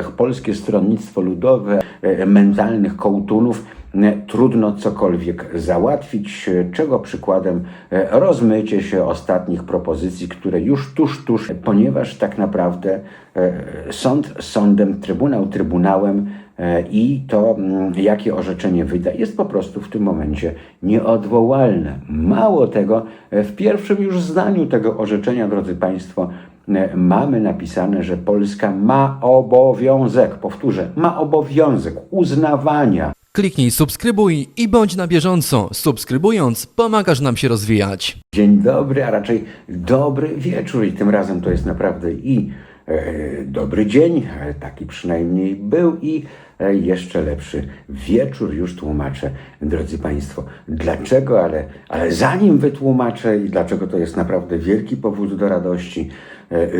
Polskie Stronnictwo Ludowe, e, mentalnych kołtunów, e, trudno cokolwiek załatwić, e, czego przykładem rozmycie się ostatnich propozycji, które już tuż, tuż, ponieważ tak naprawdę sąd sądem, trybunał trybunałem i to, mm, jakie orzeczenie wyda, jest po prostu w tym momencie nieodwołalne. Mało tego, w pierwszym już zdaniu tego orzeczenia, drodzy Państwo, mamy napisane, że Polska ma obowiązek, powtórzę, ma obowiązek uznawania Kliknij subskrybuj i bądź na bieżąco. Subskrybując, pomagasz nam się rozwijać. Dzień dobry, a raczej dobry wieczór i tym razem to jest naprawdę i e, dobry dzień, e, taki przynajmniej był i e, jeszcze lepszy wieczór już tłumaczę, drodzy Państwo. Dlaczego, ale, ale zanim wytłumaczę i dlaczego to jest naprawdę wielki powód do radości,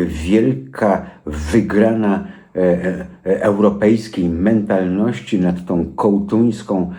wielka wygrana e, e, europejskiej mentalności nad tą kołtuńską, e,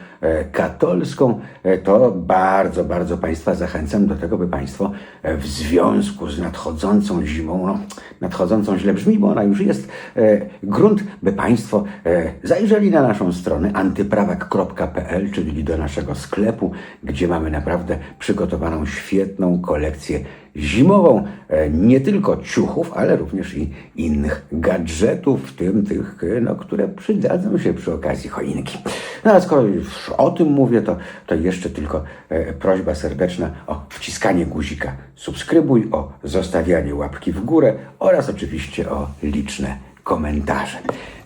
katolską, e, to bardzo, bardzo Państwa zachęcam do tego, by Państwo e, w związku z nadchodzącą zimą, no, nadchodzącą źle brzmi, bo ona już jest, e, grunt, by Państwo e, zajrzeli na naszą stronę antyprawak.pl, czyli do naszego sklepu, gdzie mamy naprawdę przygotowaną świetną kolekcję zimową, e, nie tylko ciuchów, ale również i innych gadżetów, w tym tych, e, no, które przydadzą się przy okazji choinki. No a skoro już o tym mówię, to, to jeszcze tylko e, prośba serdeczna o wciskanie guzika subskrybuj, o zostawianie łapki w górę oraz oczywiście o liczne komentarze.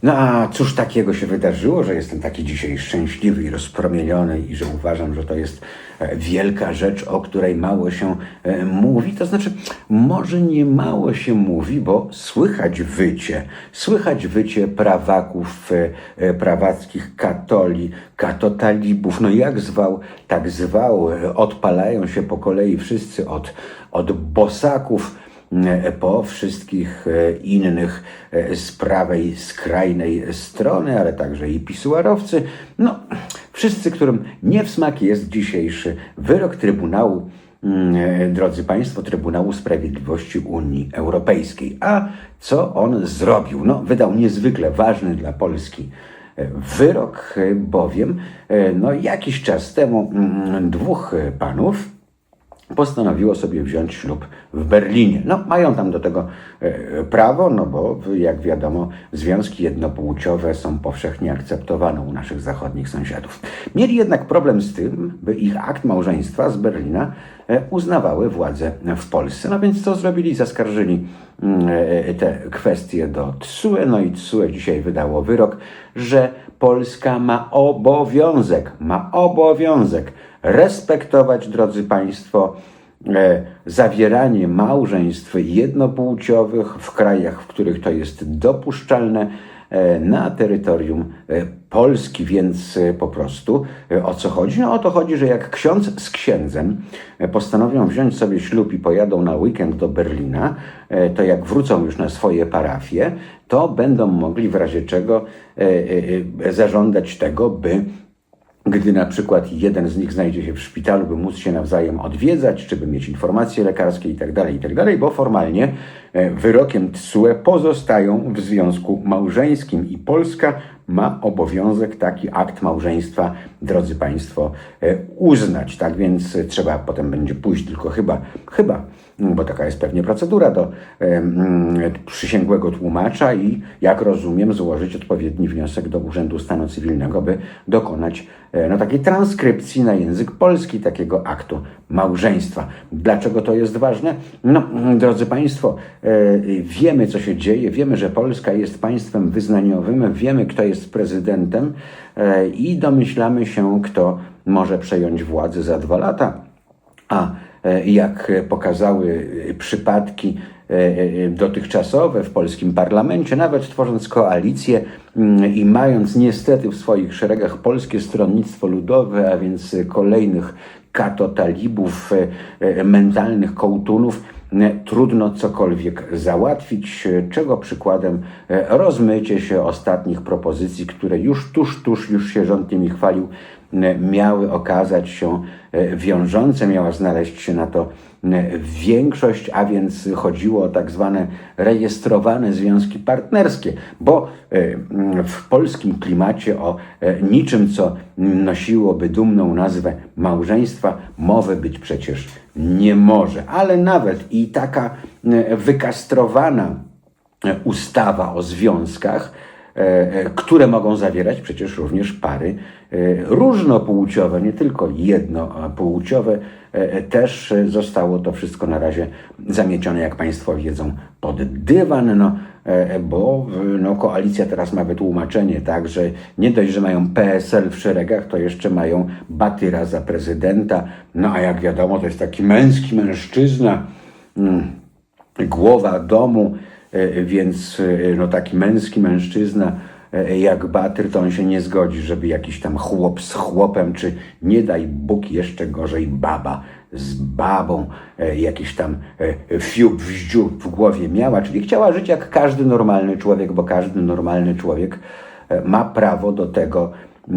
No a cóż takiego się wydarzyło, że jestem taki dzisiaj szczęśliwy i rozpromieniony i że uważam, że to jest wielka rzecz, o której mało się e, mówi. To znaczy, może nie mało się mówi, bo słychać wycie, słychać wycie prawaków, e, e, prawackich katoli, katotalibów, no jak zwał, tak zwał, odpalają się po kolei wszyscy od, od bosaków, po wszystkich innych z prawej, skrajnej strony, ale także i pisuarowcy. No, wszyscy, którym nie w smak jest dzisiejszy wyrok Trybunału, mm, e, drodzy Państwo, Trybunału Sprawiedliwości Unii Europejskiej. A co on zrobił? No, wydał niezwykle ważny dla Polski e, wyrok, e, bowiem no, jakiś czas temu mm, dwóch panów, postanowiło sobie wziąć ślub w Berlinie. No, mają tam do tego e, prawo, no bo jak wiadomo, związki jednopłciowe są powszechnie akceptowane u naszych zachodnich sąsiadów. Mieli jednak problem z tym, by ich akt małżeństwa z Berlina e, uznawały władze w Polsce. No więc co zrobili? Zaskarżyli mm, e, te kwestie do TSUE, no i TSUE dzisiaj wydało wyrok, że Polska ma obowiązek, ma obowiązek respektować, drodzy Państwo, e, zawieranie małżeństw jednopłciowych w krajach, w których to jest dopuszczalne e, na terytorium e, Polski, więc po prostu o co chodzi? No o to chodzi, że jak ksiądz z księdzem postanowią wziąć sobie ślub i pojadą na weekend do Berlina, to jak wrócą już na swoje parafie, to będą mogli w razie czego zażądać tego, by gdy na przykład jeden z nich znajdzie się w szpitalu, by móc się nawzajem odwiedzać, czy by mieć informacje lekarskie itd., itd., bo formalnie e, wyrokiem TSUE pozostają w związku małżeńskim i Polska ma obowiązek taki akt małżeństwa, drodzy Państwo, e, uznać. Tak więc e, trzeba potem będzie pójść tylko chyba, chyba, mm, bo taka jest pewnie procedura do mm, przysięgłego tłumacza i jak rozumiem złożyć odpowiedni wniosek do Urzędu Stanu Cywilnego, by dokonać e, no, takiej transkrypcji na język polski takiego aktu małżeństwa. Dlaczego to jest ważne? No, mm, drodzy Państwo, wiemy co się dzieje, wiemy, że Polska jest państwem wyznaniowym, wiemy kto jest prezydentem e, i domyślamy się, kto może przejąć władzę za dwa lata. A e, jak pokazały e, przypadki dotychczasowe w polskim parlamencie, nawet tworząc koalicję mm, i mając niestety w swoich szeregach Polskie Stronnictwo Ludowe, a więc kolejnych katotalibów, e, e, mentalnych kołtunów, trudno cokolwiek załatwić, e, czego przykładem e, rozmycie się ostatnich propozycji, które już tuż, tuż, już się rząd nimi chwalił, miały okazać się wiążące, miała znaleźć się na to m, większość, a więc chodziło o tak zwane rejestrowane związki partnerskie, bo e, w polskim klimacie o e, niczym, co nosiłoby dumną nazwę małżeństwa, mowy być przecież nie może. Ale nawet i taka wykastrowana e, ustawa o związkach, e, e, które mogą zawierać przecież również pary e, różnopłciowe, nie tylko jednopłciowe. E, Też e, zostało to wszystko na razie zamiecione, jak Państwo wiedzą, pod dywan, no, e, bo e, no, koalicja teraz ma wytłumaczenie, tak, że nie dość, że mają PSL w szeregach, to jeszcze mają Batyra za prezydenta, no a jak wiadomo, to jest taki męski mężczyzna, mm, głowa domu, e, więc e, no, taki męski mężczyzna e, jak Batyr, to on się nie zgodzi, żeby jakiś tam chłop z chłopem, czy nie daj Bóg jeszcze gorzej baba z babą e, jakiś tam e, fiub wździu w głowie miała, czyli chciała żyć jak każdy normalny człowiek, bo każdy normalny człowiek e, ma prawo do tego,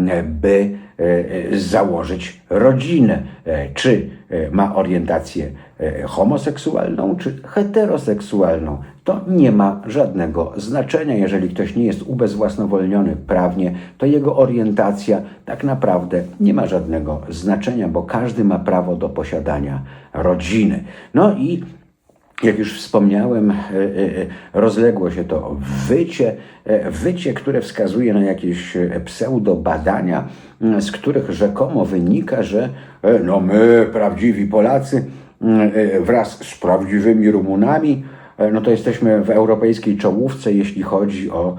e, by e, e, założyć rodzinę. E, Czy e, ma orientację e, homoseksualną, czy heteroseksualną. To nie ma żadnego znaczenia. Jeżeli ktoś nie jest ubezwłasnowolniony prawnie, to jego orientacja tak naprawdę nie ma żadnego znaczenia, bo każdy ma prawo do posiadania rodziny. No i jak już wspomniałem, e, e, e, rozległo się to wycie, wycie, które wskazuje na jakieś pseudobadania, m, z których rzekomo wynika, że no my, prawdziwi Polacy, m, e, wraz z prawdziwymi Rumunami, no to jesteśmy w europejskiej czołówce, jeśli chodzi o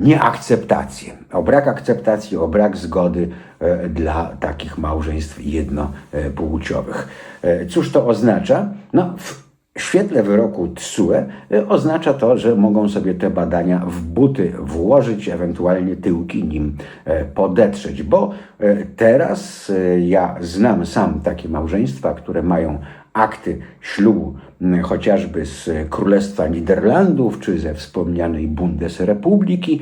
nieakceptację, o brak akceptacji, o brak zgody dla takich małżeństw jednopłciowych. Cóż to oznacza? No, w w świetle wyroku TSUE y, oznacza to, że mogą sobie te badania w buty włożyć, ewentualnie tyłki nim e, podetrzeć, bo e, teraz e, ja znam sam takie małżeństwa, które mają akty ślubu chociażby z Królestwa Niderlandów czy ze wspomnianej Bundesrepubliki.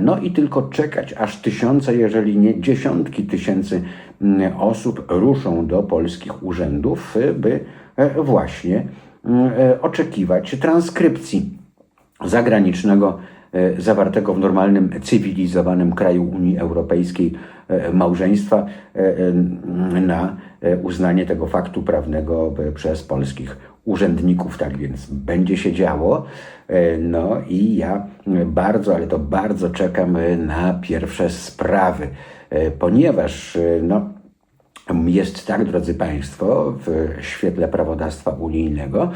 No i tylko czekać, aż tysiące, jeżeli nie dziesiątki tysięcy osób ruszą do polskich urzędów, by właśnie oczekiwać transkrypcji zagranicznego, e, zawartego w normalnym, cywilizowanym kraju Unii Europejskiej e, małżeństwa e, e, na e, uznanie tego faktu prawnego e, przez polskich urzędników. Tak więc będzie się działo. E, No i ja bardzo, ale to bardzo czekam e, na pierwsze sprawy, e, ponieważ e, no, jest tak, drodzy Państwo, w świetle prawodawstwa unijnego,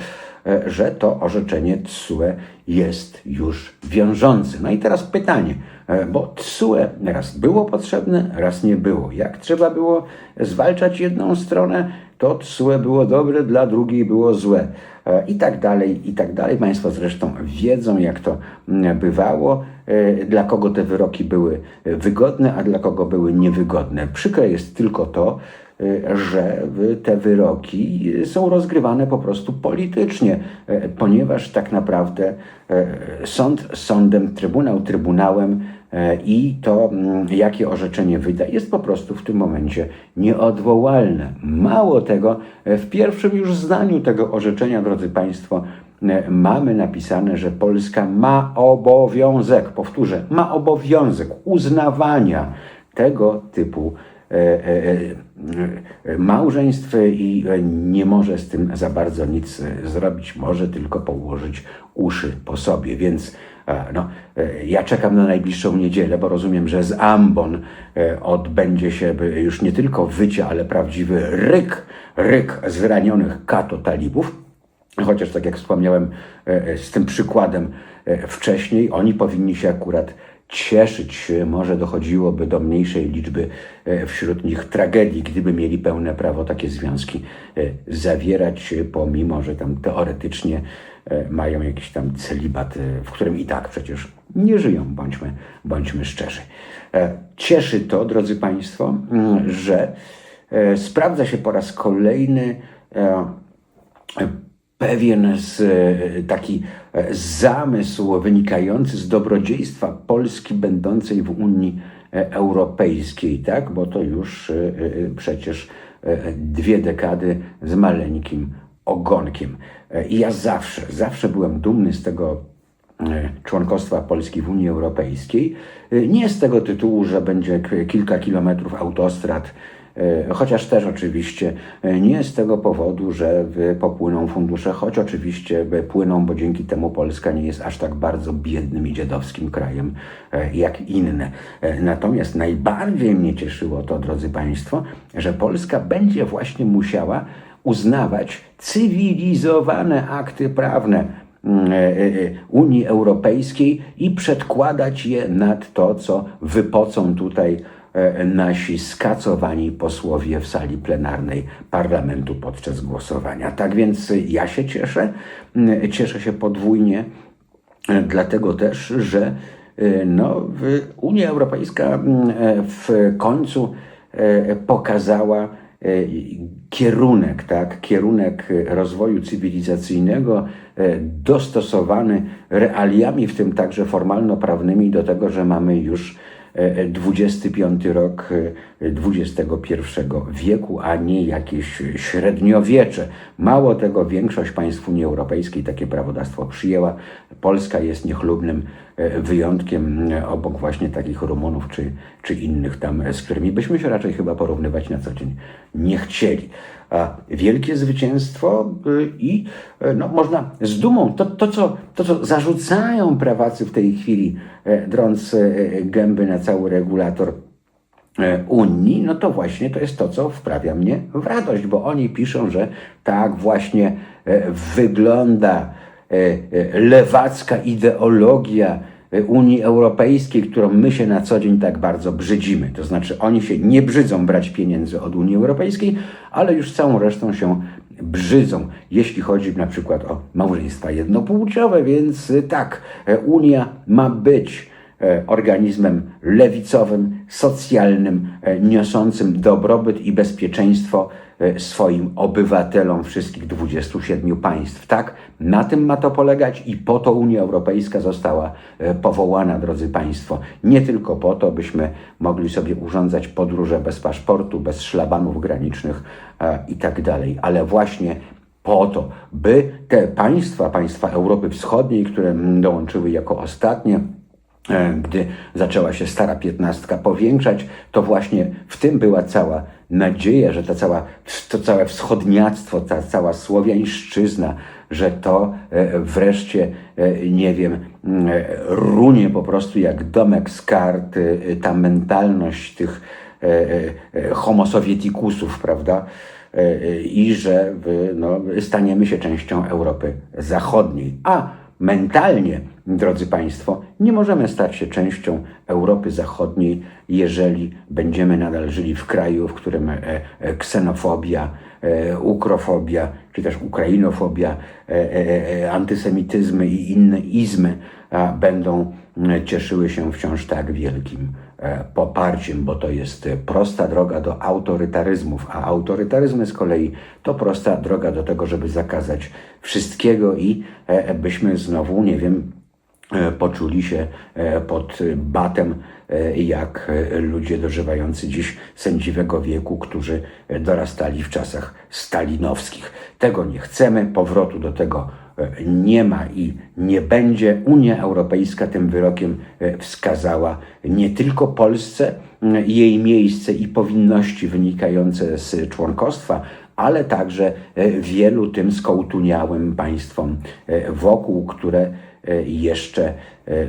że to orzeczenie TSUE jest już wiążące. No i teraz pytanie, e, bo TSUE raz było potrzebne, raz nie było. Jak trzeba było zwalczać jedną stronę, to TSUE było dobre, dla drugiej było złe. E, I tak dalej, i tak dalej. Państwo zresztą wiedzą, jak to bywało, e, dla kogo te wyroki były e, wygodne, a dla kogo były niewygodne. Przykre jest tylko to, e, że w- te wyroki są rozgrywane po prostu politycznie, e, ponieważ tak naprawdę e, sąd sądem, trybunał trybunałem i to, mm, jakie orzeczenie wyda, jest po prostu w tym momencie nieodwołalne. Mało tego, w pierwszym już zdaniu tego orzeczenia, drodzy Państwo, mamy napisane, że Polska ma obowiązek, powtórzę, ma obowiązek uznawania tego typu małżeństw i e, nie może z tym za bardzo nic e, zrobić, może tylko położyć uszy po sobie. Więc e, no, e, ja czekam na najbliższą niedzielę, bo rozumiem, że z Ambon e, odbędzie się już nie tylko wycie, ale prawdziwy ryk, ryk zranionych kato talibów. Chociaż tak jak wspomniałem e, z tym przykładem e, wcześniej, oni powinni się akurat cieszyć. Może dochodziłoby do mniejszej liczby e, wśród nich tragedii, gdyby mieli pełne prawo takie związki e, zawierać, e, pomimo że tam teoretycznie mają jakiś tam celibat, w którym i tak przecież nie żyją, bądźmy, bądźmy szczerzy. Cieszy to, drodzy Państwo, że sprawdza się po raz kolejny pewien z, e, taki e, zamysł wynikający z dobrodziejstwa Polski będącej w Unii e, Europejskiej, tak? Bo to już przecież dwie dekady z maleńkim ogonkiem. I ja zawsze, zawsze byłem dumny z tego członkostwa Polski w Unii Europejskiej. Nie z tego tytułu, że będzie kilka kilometrów autostrad, chociaż też oczywiście e, nie z tego powodu, że popłyną fundusze, choć oczywiście e, płyną, bo dzięki temu Polska nie jest aż tak bardzo biednym i dziadowskim krajem e, jak inne. E, Natomiast najbardziej mnie cieszyło to, drodzy Państwo, że Polska będzie właśnie musiała uznawać cywilizowane akty prawne mm, e, e, Unii Europejskiej i przedkładać je nad to, co wypocą tutaj e, nasi skacowani posłowie w sali plenarnej parlamentu podczas głosowania. Tak więc ja się cieszę, mm, cieszę się podwójnie, e, dlatego też, że e, no, Unia Europejska mm, e, w końcu e, pokazała e, kierunek, tak, kierunek e, rozwoju cywilizacyjnego e, dostosowany realiami, w tym także formalno-prawnymi do tego, że mamy już e, 25 rok e, XXI wieku, a nie jakieś średniowiecze. Mało tego, większość państw Unii Europejskiej takie prawodawstwo przyjęła. Polska jest niechlubnym e, wyjątkiem e, obok właśnie takich Rumunów czy, czy innych tam, e, z którymi byśmy się raczej chyba porównywać na co dzień nie chcieli. Wielkie zwycięstwo y, i e, no, można z dumą, to, to, co, to co zarzucają prawacy w tej chwili, e, drąc e, gęby na cały regulator e, Unii, no to właśnie to jest to, co wprawia mnie w radość, bo oni piszą, że tak właśnie e, wygląda e, e, lewacka ideologia e, Unii Europejskiej, którą my się na co dzień tak bardzo brzydzimy. To znaczy, oni się nie brzydzą brać pieniędzy od Unii Europejskiej, ale już całą resztą się brzydzą, jeśli chodzi na przykład o małżeństwa jednopłciowe, więc y, tak, e, Unia ma być e, organizmem lewicowym, socjalnym, e, niosącym dobrobyt i bezpieczeństwo swoim obywatelom wszystkich 27 państw. Tak, na tym ma to polegać i po to Unia Europejska została e, powołana, drodzy Państwo. Nie tylko po to, byśmy mogli sobie urządzać podróże bez paszportu, bez szlabanów granicznych e, i tak dalej, ale właśnie po to, by te państwa, państwa Europy Wschodniej, które mm, dołączyły jako ostatnie, e, gdy zaczęła się stara piętnastka powiększać, to właśnie w tym była cała nadzieja, że ta cała, to całe wschodniactwo, ta cała słowiańszczyzna, że to e, wreszcie, e, nie wiem, runie po prostu jak domek z kart, e, ta mentalność tych homo sovietikusów, prawda? I że no, staniemy się częścią Europy Zachodniej. A mentalnie, drodzy Państwo, nie możemy stać się częścią Europy Zachodniej, jeżeli będziemy nadal żyli w kraju, w którym e, e, ksenofobia, e, ukrofobia, czy też ukrainofobia, antysemityzmy i inne izmy będą cieszyły się wciąż tak wielkim poparciem, bo to jest e, prosta droga do autorytaryzmów, a autorytaryzmy z kolei to prosta droga do tego, żeby zakazać wszystkiego i e, byśmy znowu, nie wiem, e, poczuli się e, pod batem e, jak e, ludzie dożywający dziś sędziwego wieku, którzy e, dorastali w czasach stalinowskich. Tego nie chcemy, powrotu do tego e, nie ma i nie będzie. Unia Europejska tym wyrokiem e, wskazała nie tylko Polsce jej miejsce i powinności wynikające z członkostwa, ale także e, wielu tym skołtuniałym państwom e, wokół, które jeszcze,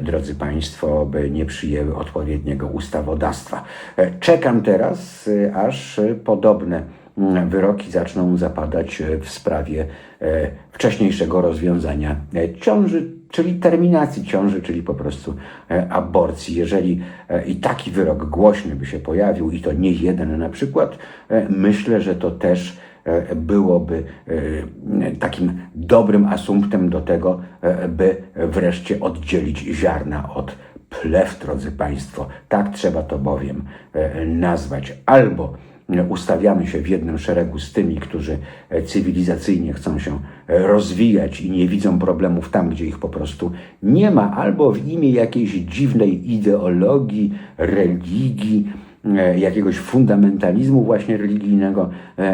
drodzy Państwo, by nie przyjęły odpowiedniego ustawodawstwa. Czekam teraz, aż podobne wyroki zaczną zapadać e, w sprawie e, wcześniejszego rozwiązania e, ciąży, czyli terminacji ciąży, czyli po prostu aborcji. Jeżeli i taki wyrok głośny by się pojawił, i to nie jeden na przykład, myślę, że to też byłoby takim dobrym asumptem do tego, by wreszcie oddzielić ziarna od plew, drodzy Państwo. Tak trzeba to bowiem nazwać. Albo ustawiamy się w jednym szeregu z tymi, którzy e, cywilizacyjnie chcą się e, rozwijać i nie widzą problemów tam, gdzie ich po prostu nie ma, albo w imię jakiejś dziwnej ideologii, religii, e, jakiegoś fundamentalizmu właśnie religijnego,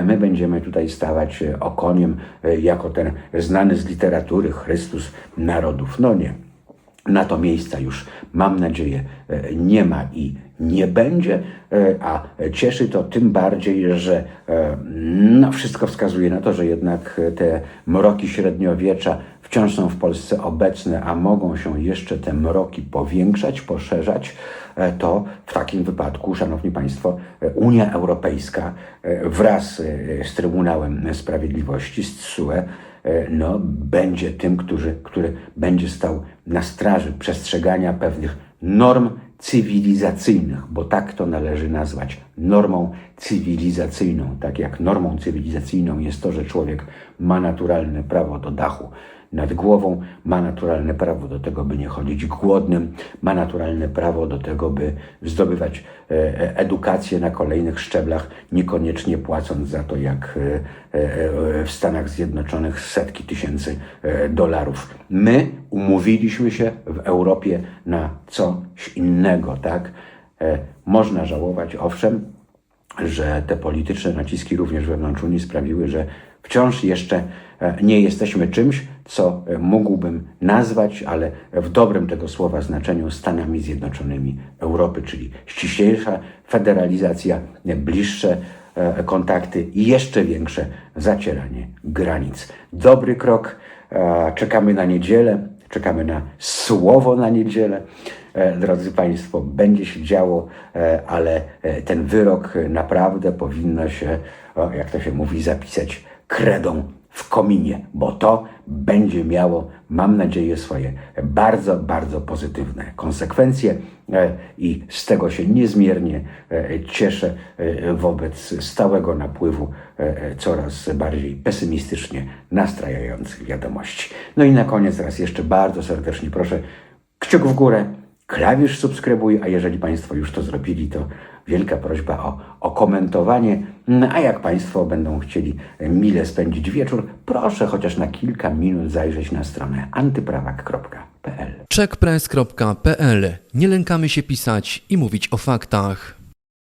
my będziemy tutaj stawać okoniem jako ten znany z literatury Chrystus narodów. No nie. Na to miejsca już, mam nadzieję, e, nie ma i nie będzie, e, a cieszy to tym bardziej, że e, no, wszystko wskazuje na to, że jednak te mroki średniowiecza wciąż są w Polsce obecne, a mogą się jeszcze te mroki powiększać, poszerzać, to w takim wypadku, Szanowni Państwo, Unia Europejska wraz z Trybunałem Sprawiedliwości, z TSUE, no, będzie tym, który, który będzie stał na straży przestrzegania pewnych norm cywilizacyjnych, bo tak to należy nazwać normą cywilizacyjną. Tak jak normą cywilizacyjną jest to, że człowiek ma naturalne prawo do dachu nad głową, ma naturalne prawo do tego, by nie chodzić głodnym, ma naturalne prawo do tego, by zdobywać e, e, edukację na kolejnych szczeblach, niekoniecznie płacąc za to, jak e, w Stanach Zjednoczonych setki tysięcy dolarów. My umówiliśmy się w Europie na coś innego, tak? Można żałować, owszem, że te polityczne naciski również wewnątrz Unii sprawiły, że wciąż jeszcze nie jesteśmy czymś, co e, mógłbym nazwać, ale w dobrym tego słowa znaczeniu Stanami Zjednoczonymi Europy, czyli ściślejsza federalizacja, e, bliższe e, kontakty i jeszcze większe zacieranie granic. Dobry krok. E, Czekamy na niedzielę, czekamy na słowo na niedzielę. E, Drodzy Państwo, będzie się działo, e, ale e, ten wyrok e, naprawdę powinno się, jak to się mówi, zapisać kredą w kominie, bo to będzie miało, mam nadzieję, swoje bardzo, bardzo pozytywne konsekwencje e, i z tego się niezmiernie e, cieszę e, wobec stałego napływu coraz bardziej pesymistycznie nastrajających wiadomości. No i na koniec raz jeszcze bardzo serdecznie proszę kciuk w górę, klawisz subskrybuj, a jeżeli Państwo już to zrobili, to wielka prośba o, o komentowanie. No, A jak Państwo będą chcieli mile spędzić wieczór, proszę chociaż na kilka minut zajrzeć na stronę antyprawak.pl. checkpress.pl Nie lękamy się pisać i mówić o faktach.